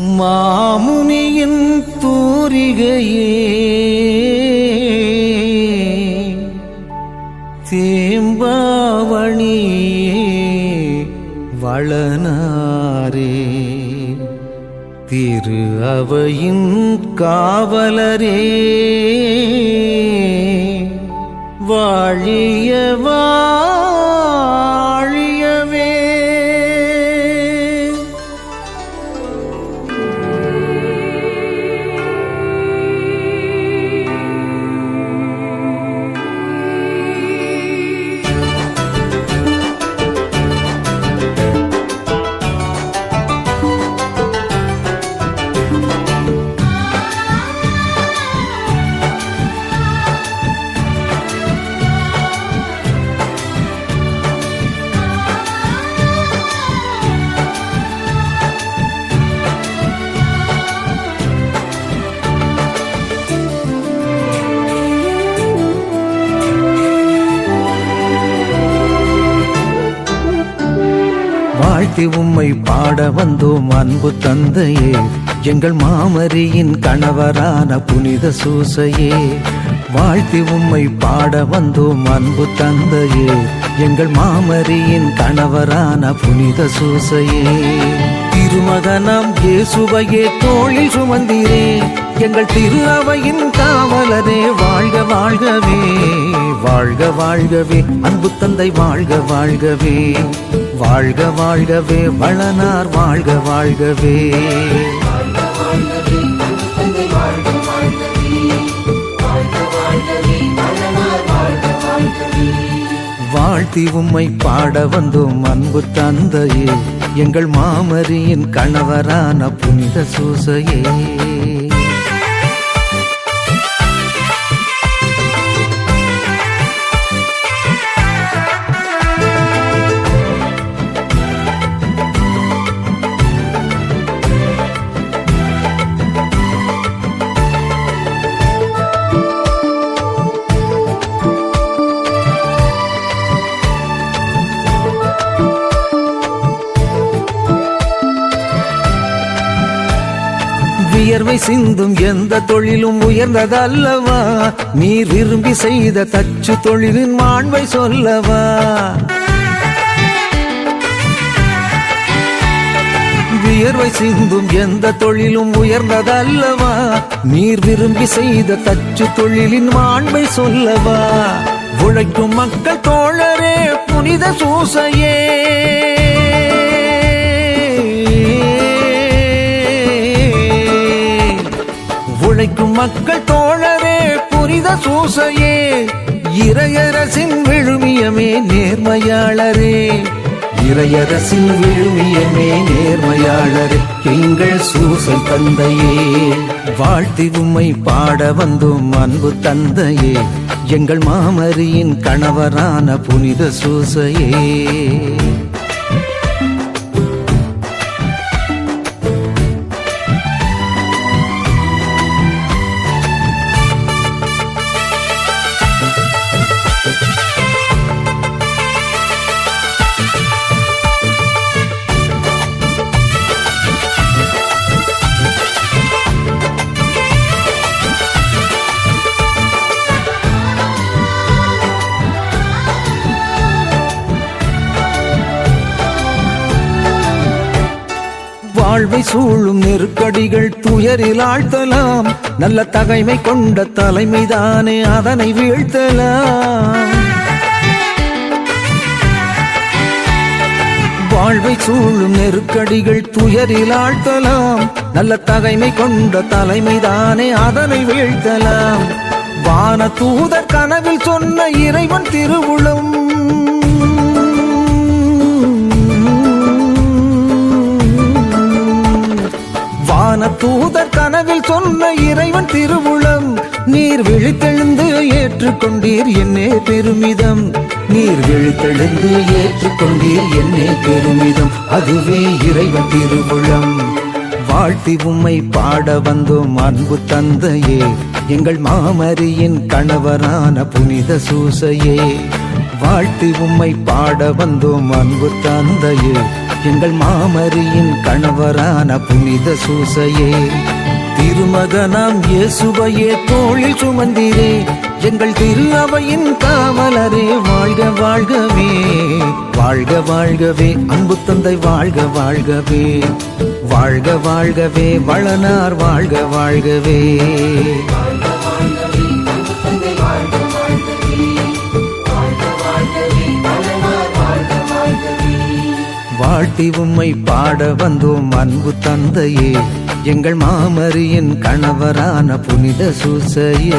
மாமுனியின் தூரிகையே தேம்பாவணியே வளனாரே. திரு அவையின் காவலரே. வாழியவா வாழ்த்தி உம்மை பாட வந்தோம் அன்பு தந்தையே. எங்கள் மாமரியின் கணவரான புனித சூசையே. வாழ்த்தி உம்மை பாட வந்தோம் அன்பு தந்தையே. எங்கள் மாமரியின் கணவரான புனித சூசையே. திருமகனாம் இயேசுவையே தோளில் சுமந்தீரே. எங்கள் திரு அவையின் காவலரே வாழ்க வாழ்கவே. வாழ்க வாழ்கவே அன்பு தந்தை வாழ்க வாழ்கவே. வாழ்க வாழ்கவே வளனார் வாழ்க வாழ்கவே. வாழ்த்தி உம்மை பாட வந்தோம் அன்பு தந்தையே. எங்கள் மாமரியின் கணவரான புனித சூசையே. சிந்தும் எந்த தொழிலும் உயர்ந்ததல்லவா? நீர் விரும்பி செய்த தச்சு தொழிலின் மாண்பை சொல்லவா? வியர்வை சிந்தும் எந்த தொழிலும் உயர்ந்ததல்லவா? நீர் விரும்பி செய்த தச்சு தொழிலின் மாண்பை சொல்லவா? உழைக்கும் மக்கள் தோழரே புனித சூசையே. உழைக்கும் மக்கள் தோழரே புனித சூசையே இறையரசின் விழுமியமே நேர்மையாளரே. இறையரசின் விழுமியமே நேர்மையாளரே எங்கள் சூசை தந்தையே. வாழ்த்தி உம்மை பாட வந்தோம் அன்பு தந்தையே எங்கள் மாமரியின் கணவரான புனித சூசையே. வாழ்வை சூழும் நெருக்கடிகள் துயரில் ஆழ்த்தலாம். நல்ல தகைமை கொண்ட தலைமைதானே அதனை வீழ்த்தலாம். வாழ்வை சூழும் நெருக்கடிகள் துயரில் ஆழ்த்தலாம். நல்ல தகைமை கொண்ட தலைமைதானே அதனை வீழ்த்தலாம். வான தூதர் கனவில் சொன்ன இறைவன் திருவுளம். தூதர் கனவில் சொன்ன இறைவன் திருவுளம். நீர் விழித்தெழுந்து ஏற்றுக்கொண்டீர் என்னே பெருமிதம். நீர் விழித்தெழுந்து ஏற்றுக்கொண்டீர் என்னே பெருமிதம். அதுவே இறைவன் திருவுளம். வாழ்த்தி உம்மை பாட வந்தோம் அன்பு தந்தையே. எங்கள் மாமரியின் கணவரான புனித சூசையே. வாழ்த்தி உம்மை பாட வந்தோம் அன்பு தந்தையே. எங்கள் மாமரியின் கணவரான புனித சூசையே திருமகனாம் இயேசுவையே தோளில் சுமந்திரே எங்கள் திரு அவையின் காவலரே வாழ்க வாழ்கவே வாழ்க வாழ்கவே அன்பு தந்தை வாழ்க வாழ்கவே வாழ்க வாழ்கவே வளனார் வாழ்க வாழ்கவே. வாழ்த்தி உம்மை பாட வந்தோம் அன்பு தந்தையே. எங்கள் மாமரியின் கணவரான புனித சூசையே.